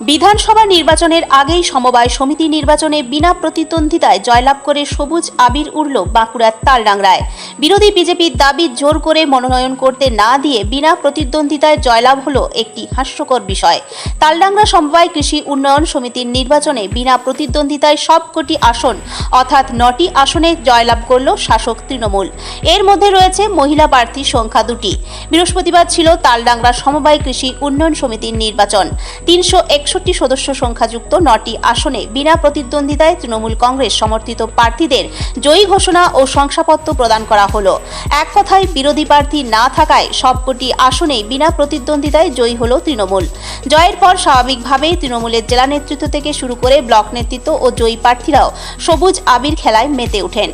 বিধানসভা নির্বাচনের আগেই সমবায় সমিতি নির্বাচনে বিনা প্রতিদ্বন্দ্বিতায় জয়লাভ করে সবুজ আবির উড়ল বাঁকুড়ার তালডাংরায়। বিরোধী বিজেপির দাবি জোর করে মনোনয়ন করতে না দিয়ে বিনা প্রতিদ্বন্দ্বিতায় জয়লাভ হলো একটি হাস্যকর বিষয়। তালডাংরা সমবায় কৃষি উন্নয়ন সমিতির নির্বাচনে বিনা প্রতিদ্বন্দ্বিতায় সবকটি আসন, অর্থাৎ নটি আসনে জয়লাভ করল শাসক তৃণমূল। এর মধ্যে রয়েছে মহিলা প্রার্থীর সংখ্যা দুটি। বৃহস্পতিবার ছিল তালডাংরা সমবায় কৃষি উন্নয়ন সমিতির নির্বাচন। তিনশো একষট্টি সদস্য সংখ্যাযুক্ত নটি আসনে বিনা প্রতিদ্বন্দ্বিতায় তৃণমূল কংগ্রেস সমর্থিত প্রার্থীদের জয়ী ঘোষণা ও শংসাপত্র প্রদান করা হলো। এক কথায়, বিরোধী প্রার্থী না থাকায় সবকটি আসনেই বিনা প্রতিদ্বন্দ্বিতায় জয়ী হল তৃণমূল। জয়ের পর স্বাভাবিকভাবেই তৃণমূলের জেলা নেতৃত্ব থেকে শুরু করে ব্লক নেতৃত্ব ও জয়ী প্রার্থীরাও সবুজ আবির খেলায় মেতে ওঠেন।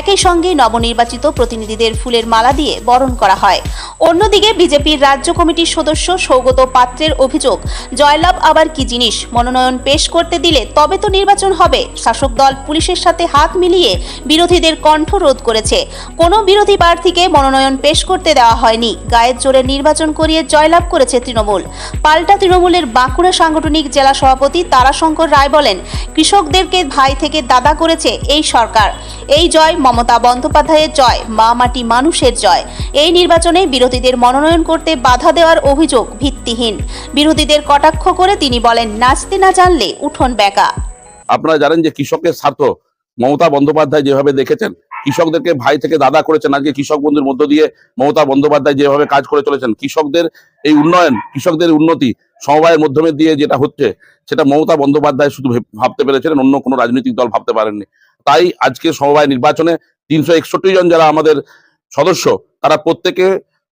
একই সঙ্গে নবনির্বাচিত প্রতিনিধিদের ফুলের মালা দিয়ে বরণ করা হয়। অন্যদিকে বিজেপির রাজ্য কমিটির সদস্য সৌগত পাত্রের অভিযোগ, জয়লাভ আবার কি জিনিস মনোনয়ন পেশ করতে দিলে তবে তো নির্বাচন হবে। শাসক দল পুলিশের সাথে হাত মিলিয়ে বিরোধীদের কণ্ঠ রোধ করেছে। কোনো বিরোধী প্রার্থীকে মনোনয়ন পেশ করতে দেওয়া হয়নি। গায়ের জোরে নির্বাচন করিয়ে জয়লাভ করেছে তৃণমূল। পাল্টা তৃণমূলের বাঁকুড়া সাংগঠনিক জেলা সভাপতি তারাশঙ্কর রায় বলেন, কৃষকদেরকে ভাই থেকে দাদা করেছে এই সরকার। এই জয় মমতা বন্দ্যোপাধ্যায়ের জয়, মা মাটি মানুষের জয়। এই নির্বাচনে বিরোধীদের মনোনয়ন করতে বাধা দেওয়ার অভিযোগ ভিত্তিহীন। বিরোধীদের কটাক্ষ করে তিনি বলেন, নাচতে না জানলে উঠোন বেকা। আপনারা জানেন যে কৃষকের স্বার্থ। মমতা বন্দ্যোপাধ্যায় যেভাবে দেখেছেন, কৃষকদেরকে ভাই থেকে দাদা করেছেন, আজকে কৃষক বন্ধুর মধ্য দিয়ে মমতা বন্দ্যোপাধ্যায় যেভাবে কাজ করে চলেছেন, কৃষকদের এই উন্নয়ন, কৃষকদের উন্নতি, সমবায়ের মাধ্যমে দিয়ে যেটা হচ্ছে, সেটা মমতা বন্দ্যোপাধ্যায় শুধু ভাবতে পেরেছিলেন অন্য কোনো রাজনৈতিক দল ভাবতে পারেননি। তাই আজকে সমবায় নির্বাচনে তিনশো একষট্টি জন যারা আমাদের সদস্য, তারা প্রত্যেকে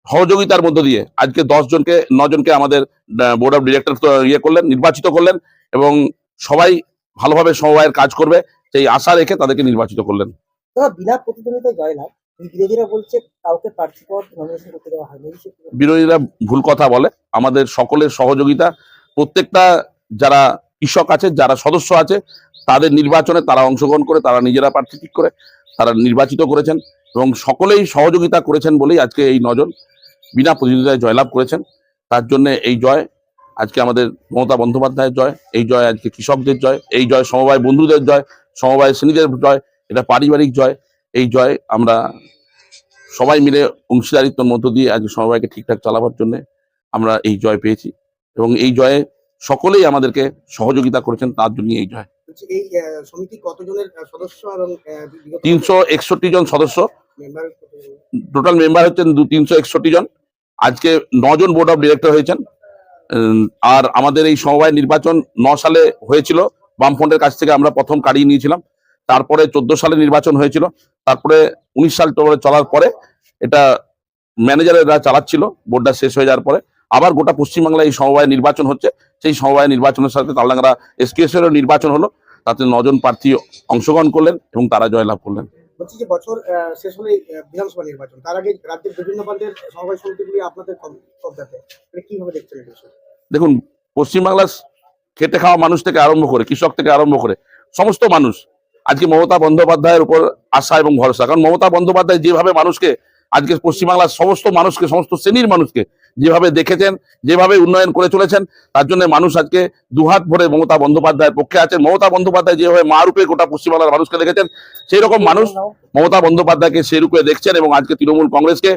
সহযোগিতার মধ্য দিয়ে আজকে দশ জনকে জনকে আমাদের বোর্ড অফ ডিরেক্টর ইয়ে করলেন নির্বাচিত করলেন এবং সবাই ভালোভাবে সমবায়ের কাজ করবে সেই আশা রেখে তাদেরকে নির্বাচিত করলেন বিনা প্রতিদ্বন্দ্বিতায় জয়লাভ বিরোধীরা বলছে কাউকে প্রার্থী পদ নমিনেশন করতে দেওয়া হয়নি এই বিষয়ে কি বলবেন? বিরোধীরা ভুল কথা বলে আমাদের সকলের সহযোগিতা প্রত্যেকটা যারা কৃষক আছে যারা সদস্য আছে তাদের নির্বাচনে তারা অংশগ্রহণ করে তারা নিজেরা প্রার্থী ঠিক করে তারা নির্বাচিত করেছেন এবং সকলেই সহযোগিতা করেছেন বলেই আজকে এই নজন বিনা প্রতিদ্বন্দ্বিতায় জয়লাভ করেছেন। তার জন্য এই জয় আজকে আমাদের মমতা বন্দ্যোপাধ্যায়ের জয় এই জয় আজকে কৃষকদের জয় এই জয় সমবায় বন্ধুদের জয় সমবায় শ্রেণীদের জয় এটা পারিবারিক জয়। এই জয় আমরা সবাই মিলে অংশীদারিত্বের মধ্য দিয়ে আজকে সমবায়কে ঠিকঠাক চালাবার জন্য আমরা এই জয় পেয়েছি এবং এই জয়ে সকলেই আমাদেরকে সহযোগিতা করেছেন তার জন্য এই জয়। এই সমিতি কতজনের সদস্য এবং তিনশো একষট্টি জন সদস্য। টোটাল মেম্বার হচ্ছেন দু তিনশো একষট্টি জন। আজকে নজন বোর্ড অফ ডিরেক্টর হয়েছেন। আর আমাদের এই সমবায় নির্বাচন ন সালে হয়েছিল। বামফ্রন্টের কাছ থেকে আমরা প্রথম কাড়িয়ে নিয়েছিলাম। তারপরে চোদ্দ সালে নির্বাচন হয়েছিল। তারপরে উনিশ সাল চলার পরে এটা ম্যানেজারেরা চালাচ্ছিল। বোর্ডটা শেষ হয়ে যাওয়ার পরে। আবার গোটা পশ্চিমবাংলায় এই সমবায় নির্বাচন হচ্ছে। সেই সমবায় নির্বাচনের সাথে তালডাঙ্গা এসকেএস এরও নির্বাচন হলো। তাতে নজন প্রার্থী অংশগ্রহণ করলেন এবং তারা জয়লাভ করলেন। বলছি যে বছর শেষ হলে বিধানসভা নির্বাচন। তার আগে রাজ্যের বিভিন্ন প্রান্তের সমবায় সমিতিগুলি আপনাদের কব- কবজাতে মানে কীভাবে দেখছেন দেখুন পশ্চিমবাংলার খেটে খাওয়া মানুষ থেকে আরম্ভ করে, কৃষক থেকে আরম্ভ করে, সমস্ত মানুষ। আজকে মমতা বন্দ্যোপাধ্যায়ের উপর আশা এবং ভরসা। কারণ মমতা বন্দ্যোপাধ্যায় যেভাবে মানুষকে আজকে পশ্চিমবাংলার সমস্ত মানুষকে, সমস্ত শ্রেণির মানুষকে যেভাবে দেখেছেন, যেভাবে উন্নয়ন করে চলেছেন, তার জন্য মানুষ আজকে দুহাত ভরে মমতা বন্দ্যোপাধ্যায়ের পক্ষে আছেন। মমতা বন্দ্যোপাধ্যায় যেভাবে মা রূপে গোটা পশ্চিমবাংলার মানুষকে দেখেছেন সেই রকম মানুষ মমতা বন্দ্যোপাধ্যায়কে সেই রূপে দেখছেন এবং আজকে তৃণমূল কংগ্রেসকে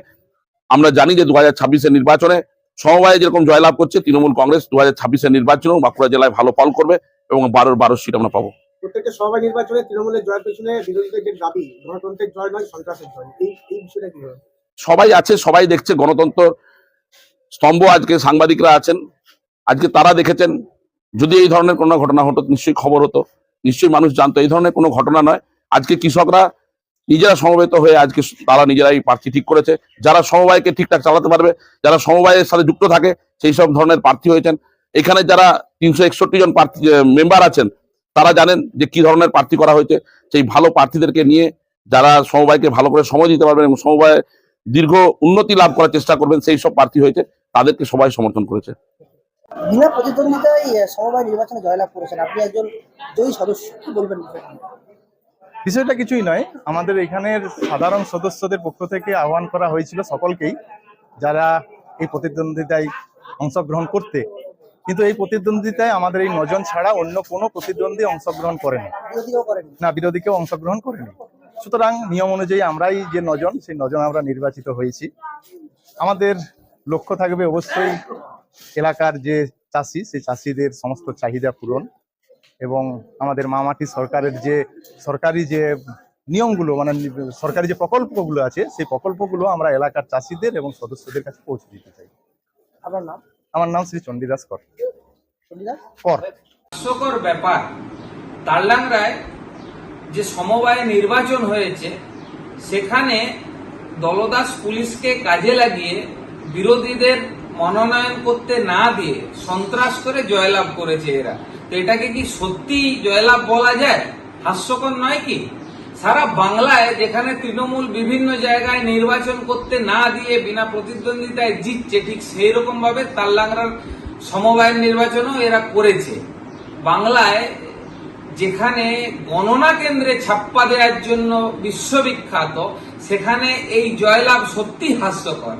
আমরা জানি যে দু হাজার নির্বাচনে সমবায়ে যেরকম জয়লাভ করছে, তৃণমূল কংগ্রেস দু হাজার নির্বাচনেও বাঁকুড়া জেলায় ভালো ফল করবে এবং বারোর বারো সিট আমরা পাবো। প্রত্যেকটা সমবায় নির্বাচনে তৃণমূলের জয়ের পেছনে বিরোধীদের দাবি, গণতন্ত্রের জয় নয়, সন্ত্রাসের জয়, এই এই বিষয়টা কি সবাই আছে, সবাই দেখছে, গণতন্ত্র স্তম্ভ আজকে সাংবাদিকরা আছেন, আজকে তারা দেখেছেন, যদি এই ধরনের কোনো ঘটনা হতো, নিশ্চয়ই খবর হতো, নিশ্চয়ই মানুষ জানতো, এই ধরনের কোনো ঘটনা নয়। আজকে কৃষকরা নিজেরা সমবেত হয়ে আজকে তারা নিজেরাই প্রার্থী ঠিক করেছে, যারা সমবায়কে ঠিকঠাক চালাতে পারবে, যারা সমবায়ের সাথে যুক্ত থাকে, সেই সব ধরনের প্রার্থী হয়েছেন। এখানে যারা তিনশো একষট্টি জন প্রার্থী মেম্বার আছেন তারা জানেন যে কি ধরনের প্রার্থী করা হয়েছে। সেই ভালো প্রার্থীদেরকে নিয়ে যারা সমবায়কে ভালো করে সময় দিতে পারবেন এবং সমবায় দীর্ঘ উন্নতি লাভ করার চেষ্টা করবেন সেই সব প্রার্থী হয়েছে তাদেরকে সবাই সমর্থন করেছে। বিনা প্রতিদ্বন্দ্বিতায় সমবায় নির্বাচনে জয়লাভ করেছেন। আপনি একজন জয়ী সদস্য কি বলবেন বিষয়টা? বিষয়টা কিছুই নয়। আমাদের এখানের সাধারণ সদস্যদের পক্ষ থেকে আহ্বান করা হয়েছিল সকলকেই যারা এই প্রতিদ্বন্দ্বিতায় অংশগ্রহণ করতে কিন্তু এই প্রতিদ্বন্দ্বিতায় আমাদের এই নজন ছাড়া অন্য কোনো প্রতিদ্বন্দ্বী অংশগ্রহণ করেনি। না বিরোধী কেউ অংশগ্রহণ করেনি। সুতরাং নিয়ম অনুযায়ী আমরাই যে নজন সেই নজন আমরা নির্বাচিত হয়েছি। আমাদের লক্ষ্য থাকবে অবশ্যই এলাকার যে চাষি সেই চাষিদের সমস্ত চাহিদা পূরণ এবং আমাদের মামাটি সরকারের যে সরকারি যে নিয়মগুলো মানে সরকারি যে প্রকল্পগুলো আছে সেই প্রকল্পগুলো আমরা এলাকার চাষিদের এবং সদস্যদের কাছে পৌঁছে দিতে চাই। আপনার নাম? আমার নাম শ্রী চণ্ডীদাস কর। কর। হাস্যকর ব্যাপার। তারলাংরায় যে সমবায় নির্বাচন হয়েছে সেখানে দলদাস পুলিশকে কাজে লাগিয়ে বিরোধীদের মনোনয়ন করতে না দিয়ে সন্ত্রাস করে জয়লাভ করেছে এরা। তো এটাকে কি সত্যি জয়লাভ বলা যায়? হাস্যকর নয় কি? সারা বাংলায় যেখানে তৃণমূল বিভিন্ন জায়গায় নির্বাচন করতে না দিয়ে বিনা প্রতিদ্বন্দ্বিতায় জিতছে, ঠিক সেই রকম ভাবে তাল্লাংরার সমবায়ের নির্বাচনও এরা করেছে। বাংলায় যেখানে গণনা কেন্দ্রে ছাপ্পা দেওয়ার জন্য বিশ্ববিখ্যাত, সেখানে এই জয়লাভ সত্যি হাস্যকর।